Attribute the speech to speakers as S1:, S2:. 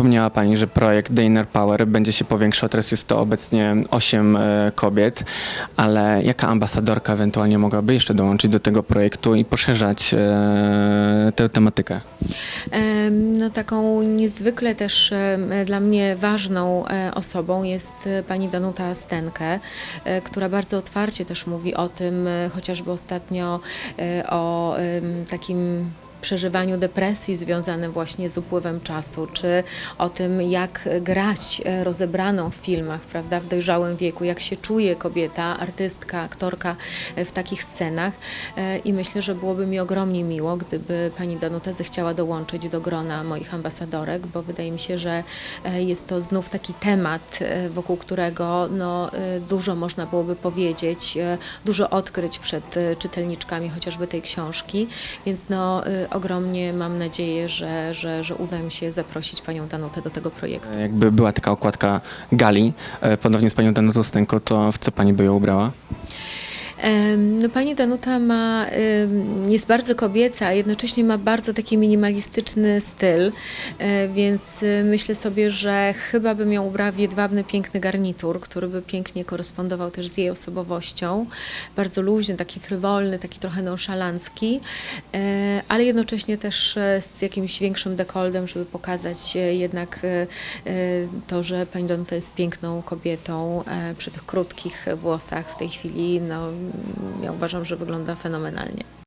S1: Wspomniała Pani, że projekt The Inner Power będzie się powiększał. Teraz jest to obecnie 8 kobiet, ale jaka ambasadorka ewentualnie mogłaby jeszcze dołączyć do tego projektu i poszerzać e, tę tematykę?
S2: Em, No, taką niezwykle też dla mnie ważną e, osobą jest e, pani Danuta Stenkę, e, która bardzo otwarcie też mówi o tym, e, chociażby ostatnio e, o takim przeżywaniu depresji związanym właśnie z upływem czasu, czy o tym, jak grać e, rozebraną w filmach, prawda, w dojrzałym wieku, jak się czuje kobieta, artystka, aktorka e, w takich scenach. E, I myślę, że byłoby mi ogromnie miło, gdyby pani Danuta zechciała dołączyć do grona moich ambasadorek, bo wydaje mi się, że jest to znów taki temat, wokół którego no, dużo można byłoby powiedzieć, dużo odkryć przed czytelniczkami chociażby tej książki, więc no, ogromnie mam nadzieję, że, że, że uda mi się zaprosić panią Danutę do tego projektu.
S1: Jakby była taka okładka gali, e, ponownie z Panią Danutą Stenko, to w co Pani by ją ubrała?
S2: No, pani Danuta ma, jest bardzo kobieca, a jednocześnie ma bardzo taki minimalistyczny styl, e, więc e, myślę sobie, że chyba bym ją ubrała w jedwabny, piękny garnitur, który by pięknie korespondował też z jej osobowością. Bardzo luźny, taki frywolny, taki trochę nonszalancki, e, ale jednocześnie też z jakimś większym dekoldem, żeby pokazać jednak to, że pani Danuta jest piękną kobietą przy tych krótkich włosach w tej chwili. No, ja uważam, że wygląda fenomenalnie.